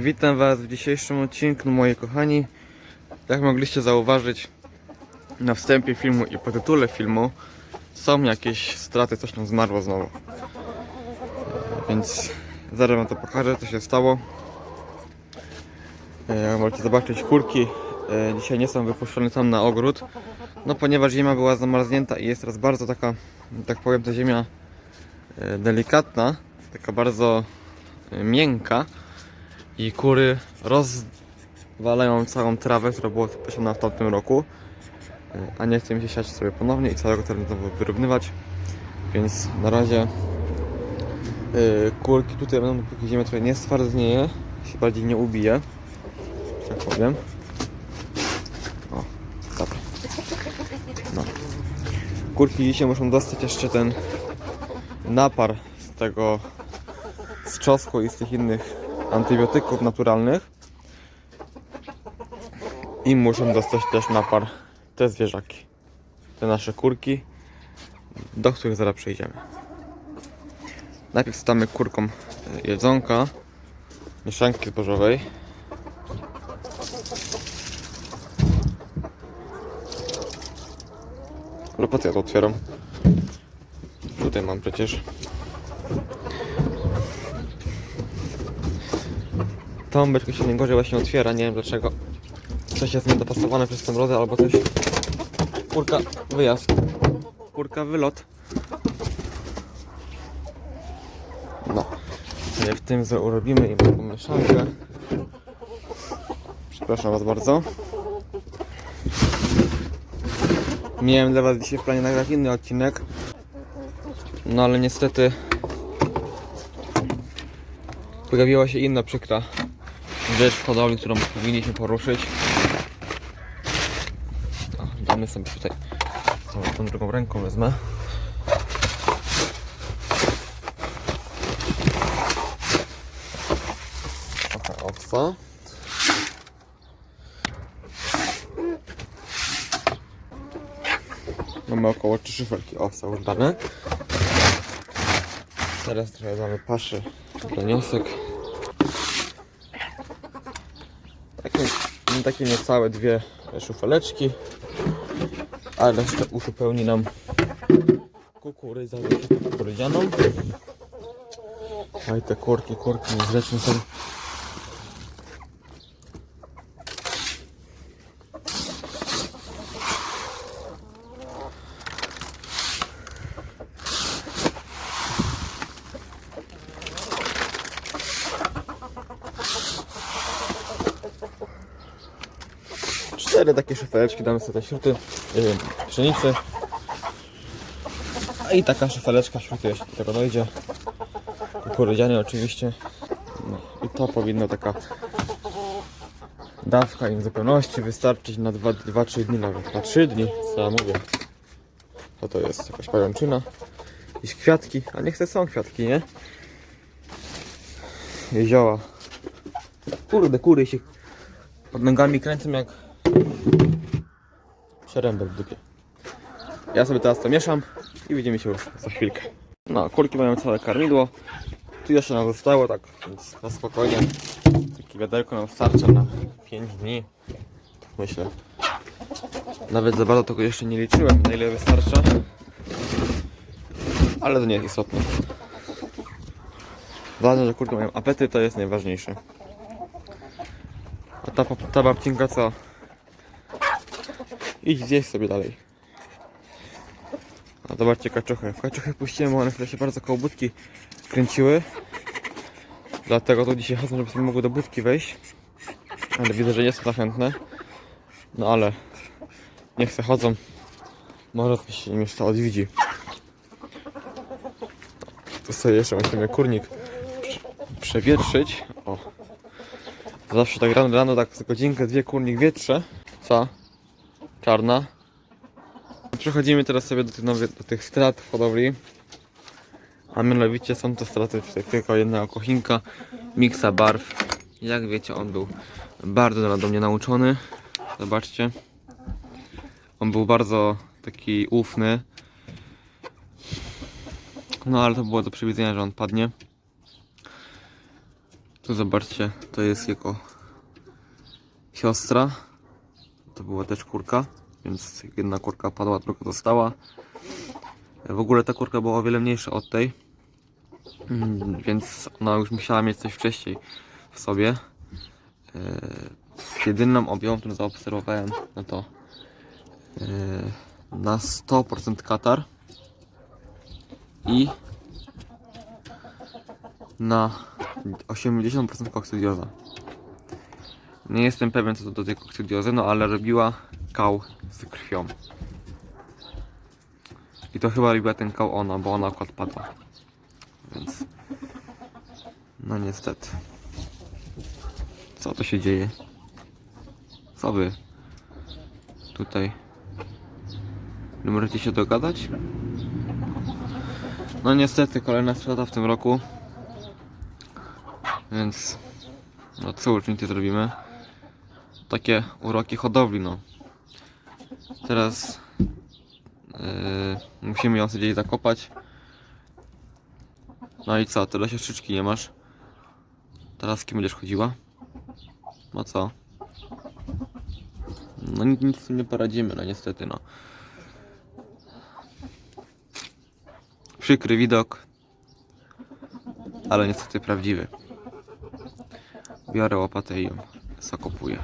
Witam Was w dzisiejszym odcinku, moi kochani. Jak mogliście zauważyć na wstępie filmu i po tytule filmu są jakieś straty, coś nam zmarło znowu. Więc zaraz Wam to pokażę, co się stało. E, Jak możecie zobaczyć, kurki e, dzisiaj nie są wypuszczone tam na ogród. No ponieważ ziemia była zamarznięta i jest teraz bardzo taka, tak powiem, ta ziemia e, delikatna, taka bardzo miękka i kury rozwalają całą trawę, która była posiana w tamtym roku, e, a nie chce mi się siać sobie ponownie i całego terenu wyrównywać, więc na razie e, kurki tutaj będą, dopóki ziemia tutaj nie stwardnieje, się bardziej nie ubije, tak powiem. O, dobra. No. Kurki dzisiaj muszą dostać jeszcze ten napar z tego z czosnku i z tych innych antybiotyków naturalnych i muszą dostać też napar te zwierzaki, te nasze kurki, do których zaraz przejdziemy. Najpierw stamy kurkom e, jedzonka, mieszanki zbożowej. Co ja to otwieram? Tutaj mam przecież. Tą beczkę się najgorzej właśnie otwiera, nie wiem dlaczego. Coś jest niedopasowane przez tę brodę albo coś. Kurka, wyjazd. Kurka, wylot. No. Sobie w tym za urobimy i taką mieszankę. Przepraszam Was bardzo. Miałem dla Was dzisiaj w planie nagrać inny odcinek. No ale niestety pojawiła się inna przykra rzecz w hodowli, którą powinniśmy poruszyć. O, damy sobie tutaj całą tą drugą ręką wezmę. Trochę owsa. Mamy około 3 szyfelki owsa już dane. Teraz trochę damy paszy pleniosek. Takie, no takie niecałe dwie szufeleczki. A resztę uzupełni nam kukurydzą kukurydzianą. A i te kurki, kurki niezręczne są. Cztery takie szufeleczki, damy sobie te śruty yy, pszenicy. I taka szufeleczka śruty, jeśli tego dojdzie. Kukurydziane oczywiście. No, I to powinno taka dawka im zupełności wystarczyć na 2-3 dni nawet. Na 3 dni, co ja mówię. Co to jest? Jakaś pajęczyna. Jakieś kwiatki, a niech te są kwiatki, nie? Jezioła. Kurde, kury się pod nogami kręcą jak przerębel w dupie. Ja sobie teraz to mieszam i widzimy się już za chwilkę. No, kurki mają całe karmidło. Tu jeszcze nam zostało, tak więc na spokojnie. Takie wiaderko nam starcza na 5 dni. Myślę. Nawet za bardzo tego jeszcze nie liczyłem, na ile wystarcza. Ale to nie jest istotne. Ważne, że kurki mają apetyt, to jest najważniejsze. A ta, ta babcinka co? Idź zjeść sobie dalej. A zobaczcie kaczuchę. W kaczuchę puściłem, bo one chwilę się bardzo koło budki kręciły. Dlatego tu dzisiaj chodzą, żeby sobie mogły do budki wejść. Ale widzę, że nie są tak chętne. No ale niech se chodzą. Może coś się im jeszcze odwiedzi. Tu sobie jeszcze musimy kurnik prze- przewietrzyć. O. Zawsze tak rano, rano tak godzinkę, dwie kurnik wietrze. Co? Czarna. Przechodzimy teraz sobie do tych, nowych, do tych strat w hodowli. A mianowicie są to straty tylko jednego kochinka, miksa barw. Jak wiecie, on był bardzo do mnie nauczony. Zobaczcie. On był bardzo taki ufny. No ale to było do przewidzenia, że on padnie. Tu zobaczcie, to jest jego siostra. To była też kurka, więc jedna kurka padła, druga została. W ogóle ta kurka była o wiele mniejsza od tej, Mm, więc ona już musiała mieć coś wcześniej w sobie. E, Jedyną objawą, którą zaobserwowałem, no to e, na 100% katar i na 80% kokcydioza. Nie jestem pewien co do tej kokcydiozy, no ale robiła kał z krwią. I to chyba robiła ten kał ona, bo ona akurat padła. Więc... No niestety. Co to się dzieje? Co wy? Tutaj... Nie możecie się dogadać? No niestety kolejna strata w tym roku. Więc... No nic nie zrobimy. Takie uroki hodowli, no. Teraz... Yy, musimy ją gdzieś zakopać. No i co, tyle siostrzyczki nie masz? Teraz kim będziesz chodziła? No co? No nic, nic z tym nie poradzimy, no niestety, no. Przykry widok, ale niestety prawdziwy. Biorę łopatę i ją zakopuję.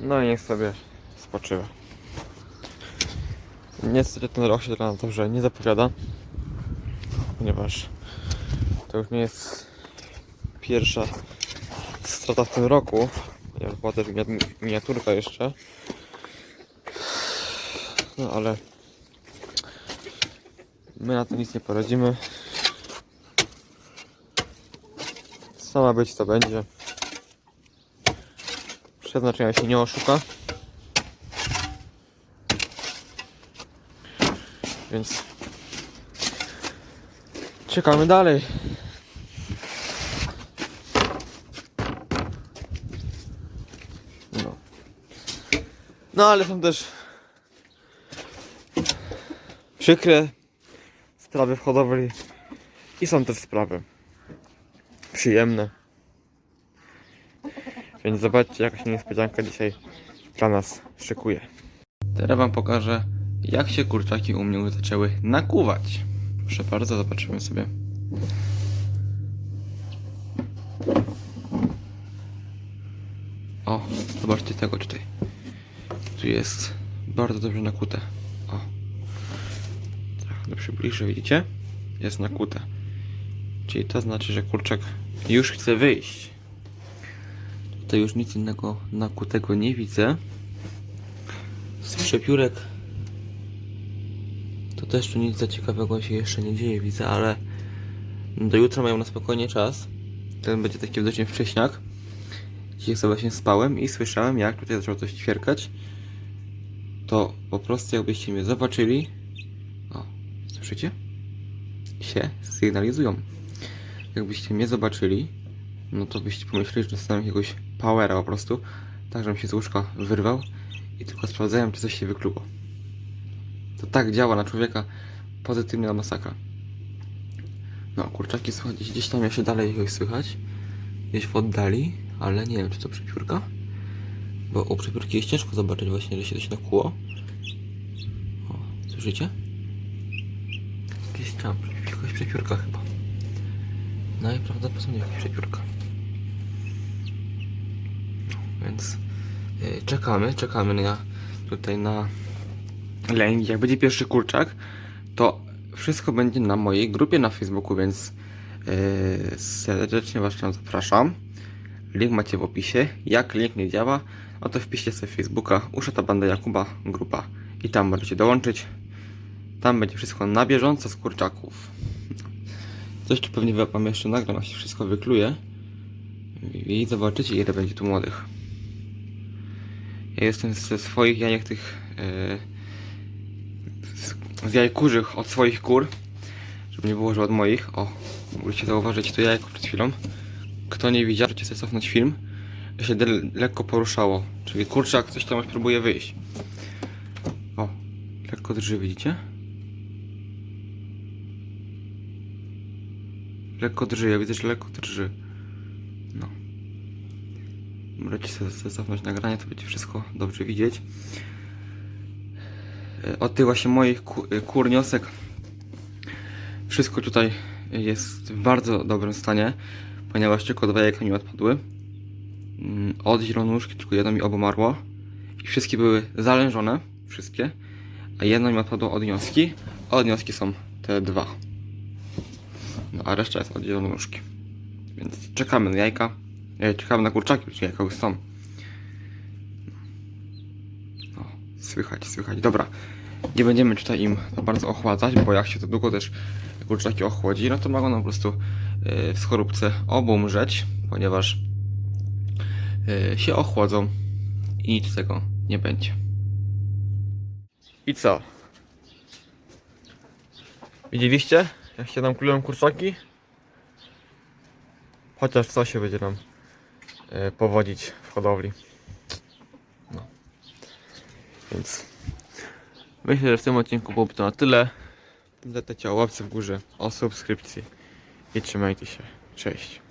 No i niech sobie spoczywa. Niestety ten rok się dla nas dobrze nie zapowiada, ponieważ to już nie jest pierwsza strata w tym roku. Ja była też minia- miniaturka jeszcze. No ale my na to nic nie poradzimy. Sama być to będzie. Przeznaczenia się nie oszuka. Więc czekamy dalej. No. No ale są też przykre sprawy w hodowli i są też sprawy przyjemne. Więc zobaczcie, jaka niespodzianka dzisiaj dla nas szykuje. Teraz Wam pokażę, jak się kurczaki u mnie zaczęły nakuwać. Proszę bardzo, zobaczymy sobie. O, zobaczcie tego tutaj. Tu jest bardzo dobrze nakute. O. Trochę przybliżę, widzicie? Jest nakute. Czyli to znaczy, że kurczak już chce wyjść. Tutaj już nic innego nakutego nie widzę. Z przepiórek to też tu nic za ciekawego się jeszcze nie dzieje, widzę, ale do jutra mają na spokojnie czas. Ten będzie taki widocznie wcześniak. Dzisiaj sobie właśnie spałem i słyszałem, jak tutaj zaczęło coś ćwierkać. To po prostu jakbyście mnie zobaczyli. O, słyszycie? Się sygnalizują. Jakbyście mnie zobaczyli, no to byście pomyśleli, że dostałem jakiegoś powera po prostu. Tak, żebym się z łóżka wyrwał i tylko sprawdzałem, czy coś się wykluło. To tak działa na człowieka pozytywnie na masakra. No, kurczaki słychać gdzieś, tam jeszcze dalej ich słychać. Gdzieś w oddali, ale nie wiem, czy to przepiórka. Bo u przepiórki jest ciężko zobaczyć właśnie, że się coś nakuło. O, słyszycie? Gdzieś tam, jakaś przepiórka chyba. Najprawdopodobniej jakaś przepiórka. Więc yy, czekamy, czekamy na tutaj na lęk. Jak będzie pierwszy kurczak, to wszystko będzie na mojej grupie na Facebooku, więc yy, serdecznie Was tam zapraszam. Link macie w opisie. Jak link nie działa, no to wpiszcie sobie Facebooka Uszata Banda Jakuba grupa i tam możecie dołączyć. Tam będzie wszystko na bieżąco z kurczaków. Coś tu pewnie wam jeszcze nagram, jak się wszystko wykluje. I zobaczycie ile będzie tu młodych. Ja jestem ze swoich jajek tych yy, z, jaj kurzych od swoich kur. Żeby nie było, że od moich. O, mogliście zauważyć to jajko przed chwilą. Kto nie widział, możecie sobie cofnąć film. się de- lekko poruszało. Czyli kurczak coś tam próbuje wyjść. O, lekko drży, widzicie? Lekko drży, ja widzę, że lekko drży. Możecie sobie cofnąć nagranie, to będzie wszystko dobrze widzieć. E, Od tych właśnie moich e, kur niosek wszystko tutaj jest w bardzo dobrym stanie, ponieważ tylko dwa jajka mi odpadły. Mm, Od zielonuszki tylko jedno mi obomarło i wszystkie były zalężone, wszystkie, a jedno mi odpadło od nioski, a od nioski są te dwa. No a reszta jest od zielonuszki. Więc czekamy na jajka, e, czekamy na kurczaki, czy już są. No, słychać, słychać. Dobra, nie będziemy tutaj im za bardzo ochładzać, bo jak się to długo też kurczaki ochłodzi, no to mogą nam po prostu e, w skorupce obumrzeć, ponieważ e, się ochłodzą i nic z tego nie będzie. I co? Widzieliście, jak się nam klują kurczaki? Chociaż co się będzie nam powodzić w hodowli. No. Więc myślę, że w tym odcinku byłoby to na tyle. Pamiętajcie o łapce w górze, o subskrypcji i trzymajcie się. Cześć.